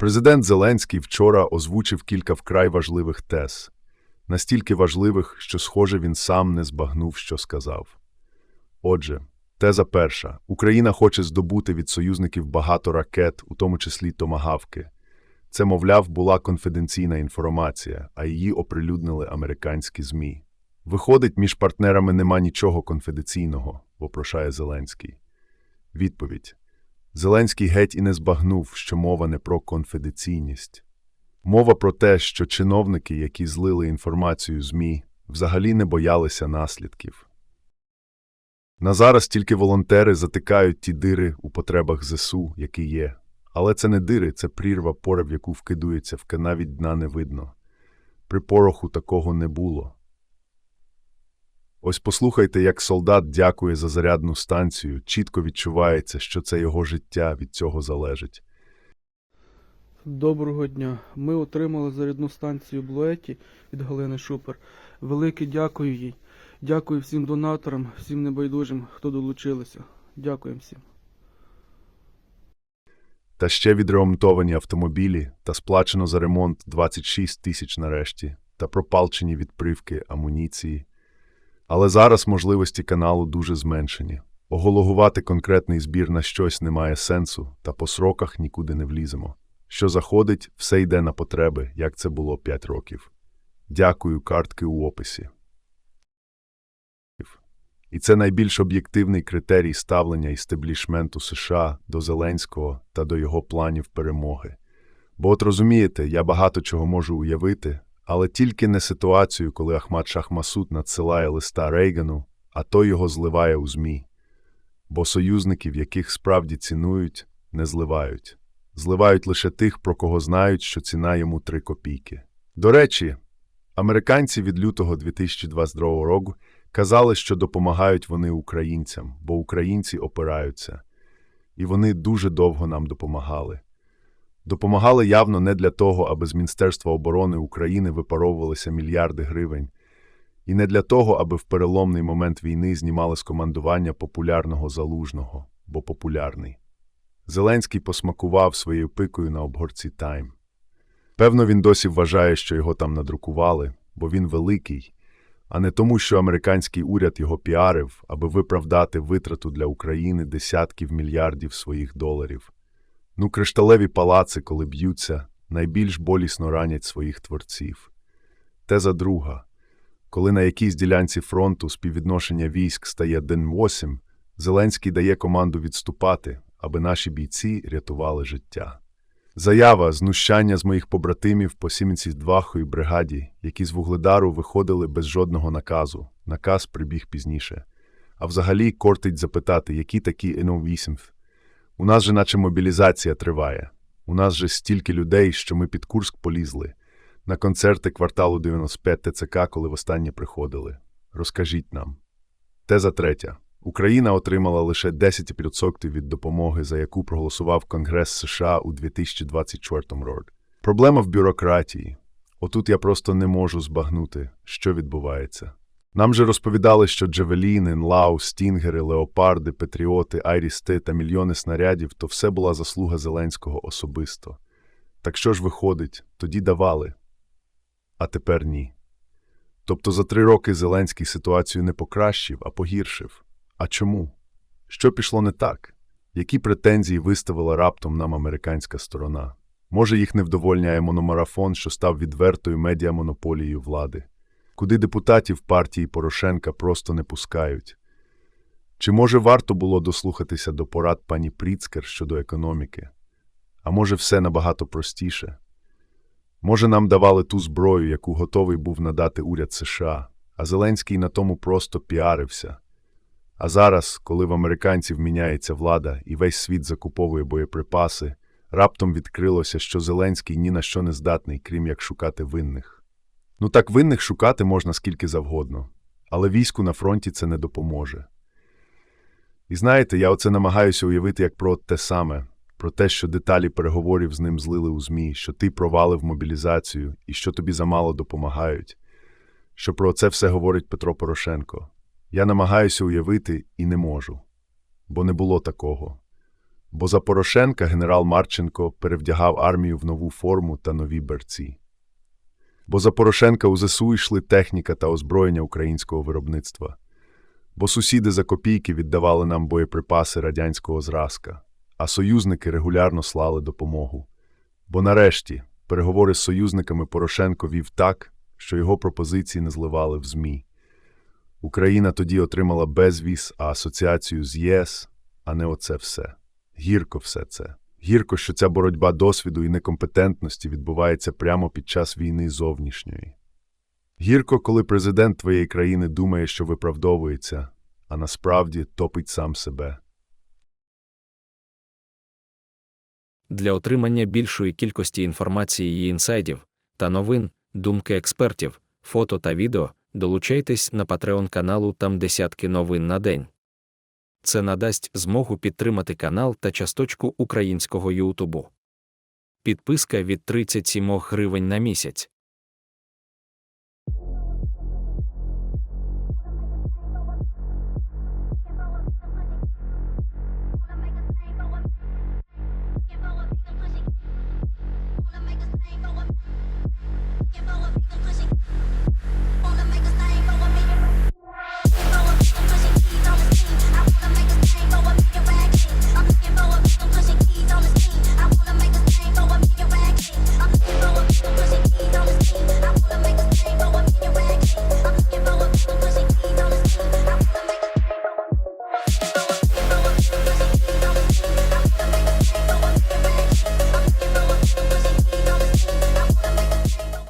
Президент Зеленський вчора озвучив кілька вкрай важливих тез, настільки важливих, що, схоже, він сам не збагнув, що сказав. Отже, теза перша. Україна хоче здобути від союзників багато ракет, у тому числі томагавки. Це, мовляв, була конфіденційна інформація, а її оприлюднили американські ЗМІ. Виходить, між партнерами нема нічого конфіденційного, вопрошає Зеленський. Відповідь. Зеленський геть і не збагнув, що мова не про конфіденційність. Мова про те, що чиновники, які злили інформацію ЗМІ, взагалі не боялися наслідків. На зараз тільки волонтери затикають ті дири у потребах ЗСУ, які є. Але це не дири, це прірва пора, в яку вкидується, в навіть дна не видно. При пороху такого не було. Ось послухайте, як солдат дякує за зарядну станцію, чітко відчувається, що це його життя від цього залежить. Доброго дня. Ми отримали зарядну станцію Блуеті від Галини Шупер. Велике дякую їй. Дякую всім донаторам, всім небайдужим, хто долучилися. Дякуємо всім. Та ще відремонтовані автомобілі та сплачено за ремонт 26 тисяч нарешті, та пропалчені відпривки амуніції. Але зараз можливості каналу дуже зменшені. Огологувати конкретний збір на щось не має сенсу, та по сроках нікуди не вліземо. Що заходить, все йде на потреби, як це було 5 років. Дякую, картки у описі. І це найбільш об'єктивний критерій ставлення істеблішменту США до Зеленського та до його планів перемоги. Бо от розумієте, я багато чого можу уявити, але тільки не ситуацію, коли Ахмад Шахмасуд надсилає листа Рейгану, а той його зливає у ЗМІ. Бо союзників, яких справді цінують, не зливають. Зливають лише тих, про кого знають, що ціна йому 3 копійки. До речі, американці від лютого 2022 року казали, що допомагають вони українцям, бо українці опираються. І вони дуже довго нам допомагали. Допомагали явно не для того, аби з Міністерства оборони України випаровувалися мільярди гривень, і не для того, аби в переломний момент війни знімали з командування популярного залужного, бо популярний. Зеленський посмакував своєю пикою на обгорці Тайм. Певно, він досі вважає, що його там надрукували, бо він великий, а не тому, що американський уряд його піарив, аби виправдати витрату для України десятків мільярдів своїх доларів. Ну, кришталеві палаци, коли б'ються, найбільш болісно ранять своїх творців. Теза друга. Коли на якійсь ділянці фронту співвідношення військ стає день 8, Зеленський дає команду відступати, аби наші бійці рятували життя. Заява знущання з моїх побратимів по 72-ї бригаді, які з Вугледару виходили без жодного наказу. Наказ прибіг пізніше. А взагалі кортить запитати, які такі НО-8. У нас же наче мобілізація триває. У нас же стільки людей, що ми під Курск полізли. На концерти кварталу 95 ТЦК, коли востаннє приходили. Розкажіть нам. Теза третя. Україна отримала лише 10% від допомоги, за яку проголосував Конгрес США у 2024 році. Проблема в бюрократії. Отут я просто не можу збагнути, що відбувається. Нам же розповідали, що Джевеліни, Нлау, Стінгери, Леопарди, Петріоти, Айрісти та мільйони снарядів то все була заслуга Зеленського особисто. Так що ж виходить, тоді давали. А тепер ні. Тобто за три роки Зеленський ситуацію не покращив, а погіршив. А чому? Що пішло не так? Які претензії виставила раптом нам американська сторона? Може, їх не вдовольняє мономарафон, що став відвертою медіамонополією влади? Куди депутатів партії Порошенка просто не пускають? Чи може варто було дослухатися до порад пані Пріцкер щодо економіки? А може, все набагато простіше? Може, нам давали ту зброю, яку готовий був надати уряд США, а Зеленський на тому просто піарився. А зараз, коли в американців міняється влада і весь світ закуповує боєприпаси, раптом відкрилося, що Зеленський ні на що не здатний, крім як шукати винних. Ну так винних шукати можна скільки завгодно, але війську на фронті це не допоможе. І знаєте, я оце намагаюся уявити як про те саме, про те, що деталі переговорів з ним злили у ЗМІ, що ти провалив мобілізацію і що тобі замало допомагають, що про це все говорить Петро Порошенко. Я намагаюся уявити і не можу, бо не було такого. Бо за Порошенка генерал Марченко перевдягав армію в нову форму та нові берці. Бо за Порошенка у ЗСУ йшли техніка та озброєння українського виробництва. Бо сусіди за копійки віддавали нам боєприпаси радянського зразка, а союзники регулярно слали допомогу. Бо нарешті переговори з союзниками Порошенко вів так, що його пропозиції не зливали в ЗМІ. Україна тоді отримала безвіз, а асоціацію з ЄС, а не оце все. Гірко все це. Гірко, що ця боротьба досвіду і некомпетентності відбувається прямо під час війни зовнішньої. Гірко, коли президент твоєї країни думає, що виправдовується, а насправді топить сам себе. Для отримання більшої кількості інформації і інсайдів та новин, думки експертів, фото та відео, долучайтесь на Patreon каналу там десятки новин на день. Це надасть змогу підтримати канал та часточку українського Ютубу. Підписка від 37 гривень на місяць.